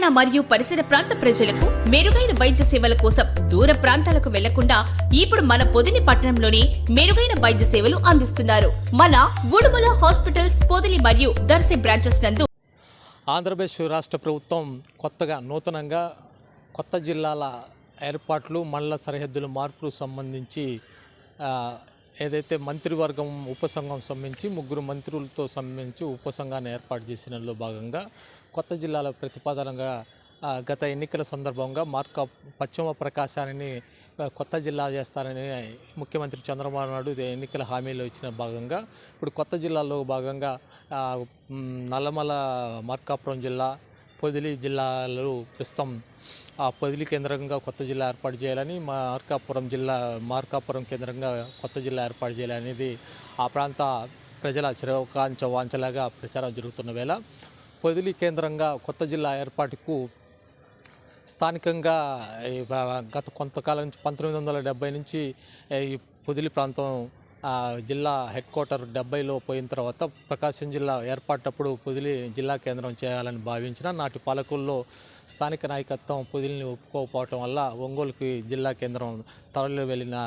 తెలంగాణ మరియు పరిసర ప్రాంత ప్రజలకు మెరుగైన వైద్య సేవల కోసం దూర ప్రాంతాలకు వెళ్ళకుండా ఇప్పుడు మన పొదిని పట్టణంలోనే మెరుగైన వైద్య సేవలు అందిస్తున్నారు. మన ఉడుమల హాస్పిటల్స్ పొదిలి మరియు దర్శి బ్రాంచెస్ నందు ఆంధ్రప్రదేశ్ రాష్ట్ర ప్రభుత్వం కొత్తగా నూతనంగా కొత్త జిల్లాల ఏర్పాట్లు మండల సరిహద్దుల మార్పులు సంబంధించి ఏదైతే మంత్రివర్గం ఉపసంఘం సంబంధించి ముగ్గురు మంత్రులతో సంబంధించి ఉపసంఘాన్ని ఏర్పాటు చేసినలో భాగంగా కొత్త జిల్లాల ప్రతిపాదనగా గత ఎన్నికల సందర్భంగా మార్క పశ్చిమ ప్రకాశాన్ని కొత్త జిల్లా చేస్తారని ముఖ్యమంత్రి చంద్రబాబు నాయుడు ఇది ఎన్నికల హామీలో ఇచ్చిన భాగంగా ఇప్పుడు కొత్త జిల్లాలో భాగంగా నల్లమల మార్కాపురం జిల్లా పొదిలి జిల్లాలు ప్రస్తుతం ఆ పొదిలి కేంద్రంగా కొత్త జిల్లా ఏర్పాటు చేయాలని మార్కాపురం జిల్లా మార్కాపురం కేంద్రంగా కొత్త జిల్లా ఏర్పాటు చేయాలనేది ఆ ప్రాంత ప్రజల చిరకాంచ వాంచలాగా ప్రచారం జరుగుతున్న వేళ పొదిలి కేంద్రంగా కొత్త జిల్లా ఏర్పాటుకు స్థానికంగా గత కొంతకాలం నుంచి పంతొమ్మిది వందల డెబ్బై నుంచి ఈ పొదిలి ప్రాంతం జిల్లా హెడ్ క్వార్టర్ డెబ్బైలో పోయిన తర్వాత ప్రకాశం జిల్లా ఏర్పాటప్పుడు పొదిలి జిల్లా కేంద్రం చేయాలని భావించిన నాటి పాలకుల్లో స్థానిక నాయకత్వం పొదిలిని ఒప్పుకోకపోవటం వల్ల ఒంగోలుకి జిల్లా కేంద్రం తరలి వెళ్ళిన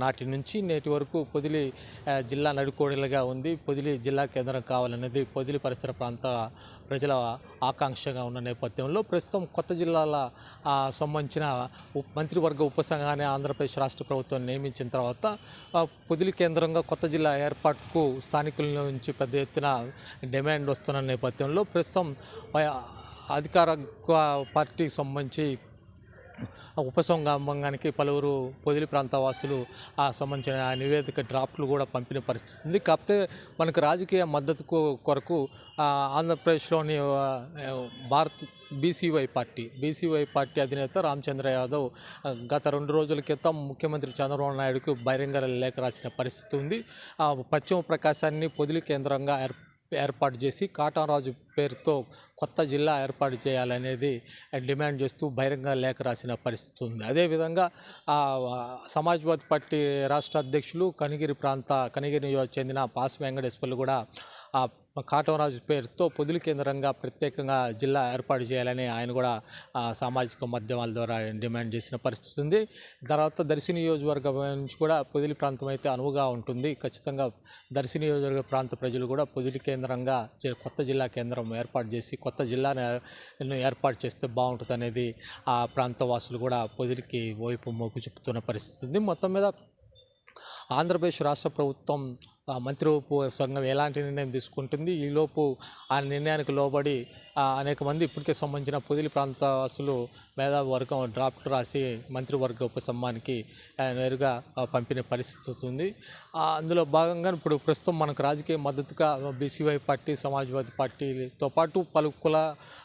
నాటి నుంచి నేటి వరకు పొదిలి జిల్లా నడుకోడలుగా ఉంది. పొదిలి జిల్లా కేంద్రం కావాలనేది పొదిలి పరిసర ప్రాంత ప్రజల ఆకాంక్షగా ఉన్న నేపథ్యంలో ప్రస్తుతం కొత్త జిల్లాల సంబంధించిన మంత్రివర్గ ఉపసంఘాన్ని ఆంధ్రప్రదేశ్ రాష్ట్ర ప్రభుత్వం నియమించిన తర్వాత పొదిలి కేంద్రంగా కొత్త జిల్లా ఏర్పాటుకు స్థానికుల నుంచి పెద్ద ఎత్తున డిమాండ్ వస్తున్న నేపథ్యంలో ప్రస్తుతం అధికార పార్టీకి సంబంధించి ఉపసంగమానికి పలువురు పొదిలి ప్రాంత వాసులు ఆ సంబంధించిన నివేదిక డ్రాఫ్ట్లు కూడా పంపిన పరిస్థితి ఉంది. కాకపోతే మనకు రాజకీయ మద్దతు కొరకు ఆంధ్రప్రదేశ్లోని Bharat BCY party BCY party అధినేత రామచంద్ర యాదవ్ గత రెండు రోజుల క్రితం ముఖ్యమంత్రి చంద్రబాబు నాయుడుకు బహిరంగ లేఖ రాసిన పరిస్థితి ఉంది. ఆ, పశ్చిమ ప్రకాశాన్ని పొదిలి కేంద్రంగా ఏర్ ఏర్పాటు చేసి కాటారాజు పేరుతో కొత్త జిల్లా ఏర్పాటు చేయాలనేది డిమాండ్ చేస్తూ బహిరంగ లేఖ రాసిన పరిస్థితి ఉంది. అదేవిధంగా సమాజ్వాదీ పార్టీ రాష్ట్ర అధ్యక్షులు కనిగిరి ప్రాంత కనిగిరి నియోజక చెందిన పాస్ వెంకటేశ్వర్లు కూడా ఆ కాటవరాజు పేరుతో పొదులు కేంద్రంగా ప్రత్యేకంగా జిల్లా ఏర్పాటు చేయాలని ఆయన కూడా సామాజిక మాధ్యమాల ద్వారా డిమాండ్ చేసిన పరిస్థితి ఉంది. తర్వాత దర్శి నియోజకవర్గం నుంచి కూడా పొదిలి ప్రాంతం అయితే అనువుగా ఉంటుంది. ఖచ్చితంగా దర్శి నియోజకవర్గ ప్రాంత ప్రజలు కూడా పొదిలి కేంద్రంగా కొత్త జిల్లా కేంద్రం ఏర్పాటు చేసి కొత్త జిల్లాను ఏర్పాటు చేస్తే బాగుంటుంది అనేది ఆ ప్రాంత వాసులు కూడా పొదిలికి వైపు మొగ్గు చూపుతున్న పరిస్థితి ఉంది. మొత్తం మీద ఆంధ్రప్రదేశ్ రాష్ట్ర ప్రభుత్వం ఆ, మంత్రి ఉప సంఘం ఎలాంటి నిర్ణయం తీసుకుంటుంది? ఈలోపు ఆ నిర్ణయానికి లోబడి అనేక మంది ఇప్పటికే సంబంధించిన పొదిలి ప్రాంత వాసులు మేధావి వర్గం డ్రాఫ్ట్ రాసి మంత్రివర్గ ఉపసంఘానికి నేరుగా పంపిణీ పంపిన పరిస్థితి ఉంది. అందులో భాగంగా ఇప్పుడు ప్రస్తుతం మనకు రాజకీయ మద్దతుగా బీసీవై పార్టీ సమాజ్వాదీ పార్టీతో పాటు పలు కుల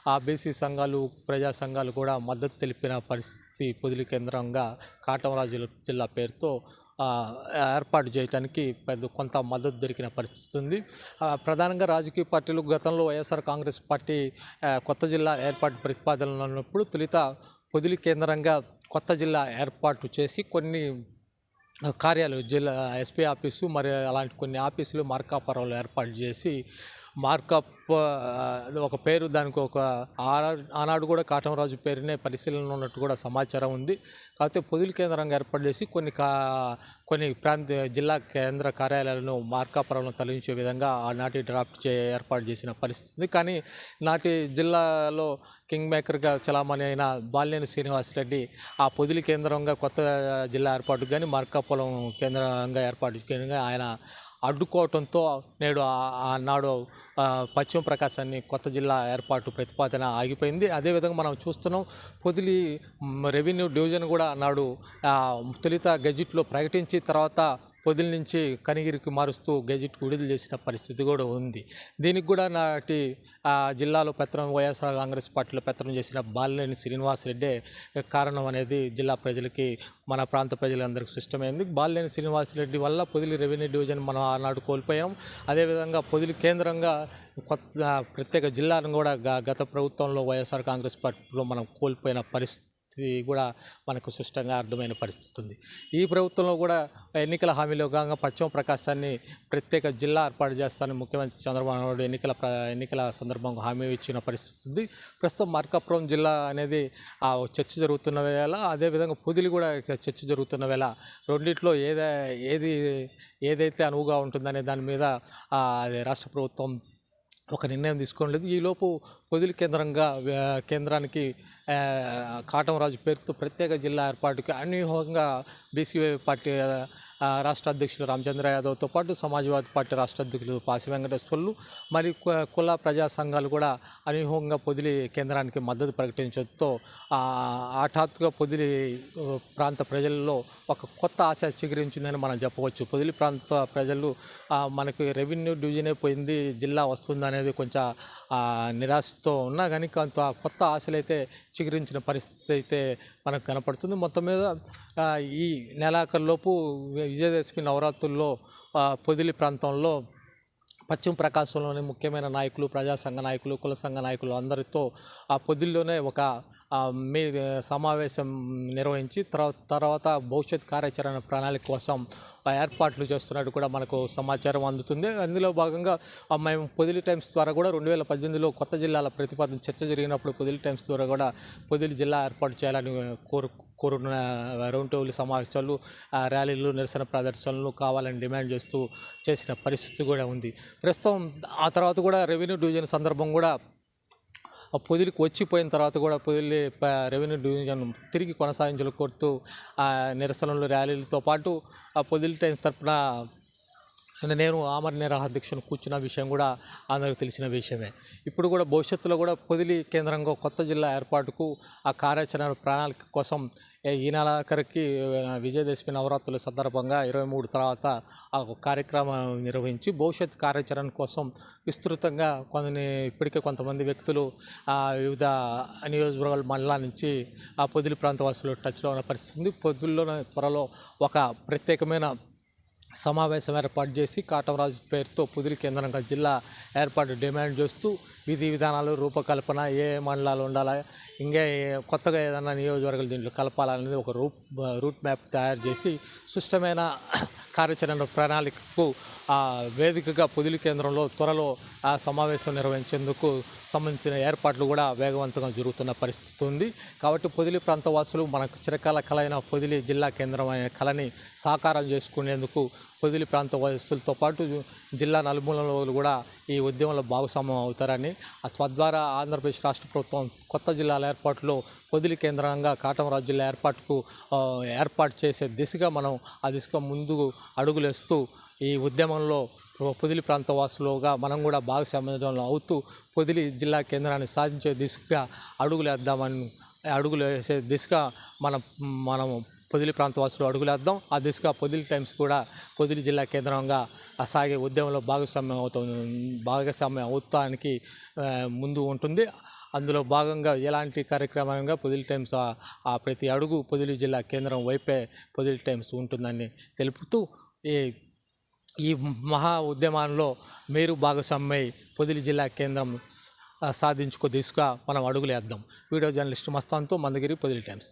ఆ బీసీ సంఘాలు ప్రజా సంఘాలు కూడా మద్దతు తెలిపిన పరిస్థితి పొదిలి కేంద్రంగా కాటమరాజు జిల్లా పేరుతో ఏర్పాటు చేయడానికి పెద్ద కొంత మద్దతు దొరికిన పరిస్థితి ఉంది. ప్రధానంగా రాజకీయ పార్టీలు గతంలో వైఎస్ఆర్ కాంగ్రెస్ పార్టీ కొత్త జిల్లా ఏర్పాటు ప్రతిపాదనలు ఉన్నప్పుడు తొలిత పొదిలి కేంద్రంగా కొత్త జిల్లా ఏర్పాటు చేసి కొన్ని కార్యాలయం జిల్లా ఎస్పీ ఆఫీసు మరి అలాంటి కొన్ని ఆఫీసులు మార్కాపురంలో ఏర్పాటు చేసి మార్కప్ ఒక పేరు దానికి ఒక ఆనాడు కూడా కాటమరాజు పేరునే పరిశీలన ఉన్నట్టు కూడా సమాచారం ఉంది. కాకపోతే పొదులు కేంద్రంగా ఏర్పాటు చేసి కొన్ని కా కొన్ని ప్రాంత జిల్లా కేంద్ర కార్యాలయాలను మార్కాపురంలో తొలగించే విధంగా ఆనాటి డ్రాఫ్ట్ చే ఏర్పాటు చేసిన పరిస్థితి ఉంది. కానీ నాటి జిల్లాలో కింగ్ మేకర్గా చలామణి అయిన బాలినేని శ్రీనివాసరెడ్డి ఆ పొదిలి కేంద్రంగా కొత్త జిల్లా ఏర్పాటుకు కానీ మార్కాపురం కేంద్రంగా ఏర్పాటు కేంద్రంగా ఆయన అడ్డుకోవడంతో నేడు నాడు ఆనాడు పశ్చిమ ప్రకాశాన్ని కొత్త జిల్లా ఏర్పాటు ప్రతిపాదన ఆగిపోయింది. అదేవిధంగా మనం చూస్తున్నాం పొదిలి రెవెన్యూ డివిజన్ కూడా నాడు తొలిత గెజిట్లో ప్రకటించి తర్వాత పొదిల నుంచి కనిగిరికి మారుస్తూ గెజిట్ విడుదల చేసిన పరిస్థితి కూడా ఉంది. దీనికి కూడా నాటి ఆ, జిల్లాలో పెత్తనం వైఎస్ఆర్ కాంగ్రెస్ పార్టీలో పెత్తనం చేసిన బాలినేని శ్రీనివాసరెడ్డే కారణం అనేది జిల్లా ప్రజలకి మన ప్రాంత ప్రజలందరికీ స్పష్టమైంది. బాలినేని శ్రీనివాసరెడ్డి వల్ల పొదిలి రెవెన్యూ డివిజన్ మనం ఆనాడు కోల్పోయాం. అదేవిధంగా పొదిలి కేంద్రంగా కొత్త ప్రత్యేక జిల్లాను కూడా గత ప్రభుత్వంలో వైఎస్ఆర్ కాంగ్రెస్ పార్టీలో మనం కోల్పోయిన పరిస్థితి పరిస్థితి కూడా మనకు స్పష్టంగా అర్థమైన పరిస్థితి ఉంది. ఈ ప్రభుత్వంలో కూడా ఎన్నికల హామీలో భాగంగా పశ్చిమ ప్రకాశాన్ని ప్రత్యేక జిల్లా ఏర్పాటు చేస్తానని ముఖ్యమంత్రి చంద్రబాబు నాయుడు ఎన్నికల ఎన్నికల సందర్భంగా హామీ ఇచ్చిన పరిస్థితి ఉంది. ప్రస్తుతం మార్కాపురం జిల్లా అనేది ఆ చర్చ జరుగుతున్న వేళ అదేవిధంగా పుదిలి కూడా చర్చ జరుగుతున్న వేళ రెండిట్లో ఏదే ఏది ఏదైతే అనువుగా ఉంటుందనే దాని మీద రాష్ట్ర ప్రభుత్వం ఒక నిర్ణయం తీసుకోలేదు ఈలోపు పొదిలి కేంద్రంగా కేంద్రానికి కాటమరాజు పేరుతో ప్రత్యేక జిల్లా ఏర్పాటుకి అన్యూహంగా బీసీవై పార్టీ రాష్ట్ర అధ్యక్షులు రామచంద్ర యాదవ్తో పాటు సమాజ్వాదీ పార్టీ రాష్ట్ర అధ్యక్షులు పాసి వెంకటేశ్వర్లు మరి కుల ప్రజా సంఘాలు కూడా అనూహ్యంగా పొదిలి కేంద్రానికి మద్దతు ప్రకటించడంతో హఠాత్తుగా పొదిలి ప్రాంత ప్రజల్లో ఒక కొత్త ఆశ చిగురించిందని మనం చెప్పవచ్చు. పొదిలి ప్రాంత ప్రజలు మనకి రెవెన్యూ డివిజనే పోయింది జిల్లా వస్తుంది అనేది కొంచెం నిరాశతో ఉన్నా కానీ కొంత కొత్త ఆశలు అయితే చిగురించిన పరిస్థితి అయితే మనకు కనపడుతుంది. మొత్తం మీద ఈ నెలాఖరులోపు విజయదశమి నవరాత్రుల్లో పొదిలి ప్రాంతంలో పశ్చిమ ప్రకాశంలోని ముఖ్యమైన నాయకులు ప్రజా సంఘ నాయకులు కుల సంఘ నాయకులు అందరితో ఆ పొద్దుల్లోనే ఒక మీ సమావేశం నిర్వహించి తర్వాత తర్వాత భవిష్యత్ కార్యాచరణ ప్రణాళిక కోసం ఏర్పాట్లు చేస్తున్నట్టు కూడా మనకు సమాచారం అందుతుంది. అందులో భాగంగా మేము పొదిలి టైమ్స్ ద్వారా కూడా రెండు వేల పద్దెనిమిదిలో కొత్త జిల్లాల ప్రతిపాదన చర్చ జరిగినప్పుడు పొదిలి టైమ్స్ ద్వారా కూడా పొదిలి జిల్లా ఏర్పాటు చేయాలని కోరు కోరున్న రౌండ్ టేబుల్ సమావేశాలు ర్యాలీలు నిరసన ప్రదర్శనలు కావాలని డిమాండ్ చేస్తూ చేసిన పరిస్థితి కూడా ఉంది. ప్రస్తుతం ఆ తర్వాత కూడా రెవెన్యూ డివిజన్ సందర్భం కూడా ఆ పొదిలికి వచ్చిపోయిన తర్వాత కూడా పొదిలి రెవెన్యూ డివిజన్ తిరిగి కొనసాగించాలి కోరుతూ ఆ నిరసనలు ర్యాలీలతో పాటు ఆ పొదిలి టైమ్స్ తరపున నేను ఆమర నిరాహార దీక్షను కూర్చున్న విషయం కూడా అందరికీ తెలిసిన విషయమే. ఇప్పుడు కూడా భవిష్యత్తులో కూడా పొదిలి కేంద్రంగా కొత్త జిల్లా ఏర్పాటుకు ఆ కార్యాచరణ ప్రణాళిక కోసం ఈ నెలాఖరికి ఆ, విజయదశమి నవరాత్రుల సందర్భంగా ఇరవై మూడు తర్వాత ఆ కార్యక్రమం నిర్వహించి భవిష్యత్ కార్యాచరణ కోసం విస్తృతంగా కొన్ని ఇప్పటికే కొంతమంది వ్యక్తులు వివిధ నియోజకవర్గాల మండలా నుంచి ఆ పొదిలి ప్రాంత వాసులు టచ్లో ఉన్న పరిస్థితి ఉంది. పొద్దుల్లోనే త్వరలో ఒక ప్రత్యేకమైన సమావేశం ఏర్పాటు చేసి కాటమరాజు పేరుతో పుదిలి కేంద్రంగా జిల్లా ఏర్పాటు డిమాండ్ చేస్తూ విధి విధానాలు రూపకల్పన ఏ మండలాలు ఉండాలా ఇంకా కొత్తగా ఏదైనా నియోజకవర్గాలు దీంట్లో కలపాలనేది ఒక రూట్ రూట్ మ్యాప్ తయారు చేసి సుష్టమైన కార్యాచరణ ప్రణాళికకు వేదికగా పొదిలి కేంద్రంలో త్వరలో ఆ సమావేశం నిర్వహించేందుకు సంబంధించిన ఏర్పాట్లు కూడా వేగవంతంగా జరుగుతున్న పరిస్థితి ఉంది. కాబట్టి పొదిలి ప్రాంత వాసులు మనకు చిరకాల కలైన పొదిలి జిల్లా కేంద్రం అనే కళని సాకారం చేసుకునేందుకు పొదిలి ప్రాంత వాసులతో పాటు జిల్లా నలుమూలలో కూడా ఈ ఉద్యమంలో భాగస్వామ్యం అవుతారని ఆ తద్వారా ఆంధ్రప్రదేశ్ రాష్ట్ర ప్రభుత్వం కొత్త జిల్లాల ఏర్పాటులో పొదిలి కేంద్రంగా కాటమరాజు జిల్లా ఏర్పాటుకు ఏర్పాటు చేసే దిశగా మనం ఆ దిశగా ముందుకు అడుగులేస్తూ ఈ ఉద్యమంలో పొదిలి ప్రాంత వాసులుగా మనం కూడా భాగస్వామ్యంలో అవుతూ పొదిలి జిల్లా కేంద్రాన్ని సాధించే దిశగా అడుగులు వేద్దామని అడుగులు వేసే దిశగా మనం మనం పొదిలి ప్రాంత వాసులు అడుగులేద్దాం ఆ దిశగా పొదిలి టైమ్స్ కూడా పొదిలి జిల్లా కేంద్రంగా సాగే ఉద్యమంలో భాగస్వామ్యం అవుతుంది భాగస్వామ్యం అవుతానికి ముందు ఉంటుంది. అందులో భాగంగా ఎలాంటి కార్యక్రమంగా పొదిలి టైమ్స్ ఆ- ఆ ప్రతి అడుగు పొదిలి జిల్లా కేంద్రం వైపే పొదిలి టైమ్స్ ఉంటుందని తెలుపుతూ ఈ ఈ మహా ఉద్యమంలో మీరు భాగస్వామ్యై పొదిలి జిల్లా కేంద్రం సాధించుకో దిశగా మనం అడుగులేద్దాం వీడియో జర్నలిస్ట్ మస్తాన్తో మందగిరి పొదిలి టైమ్స్.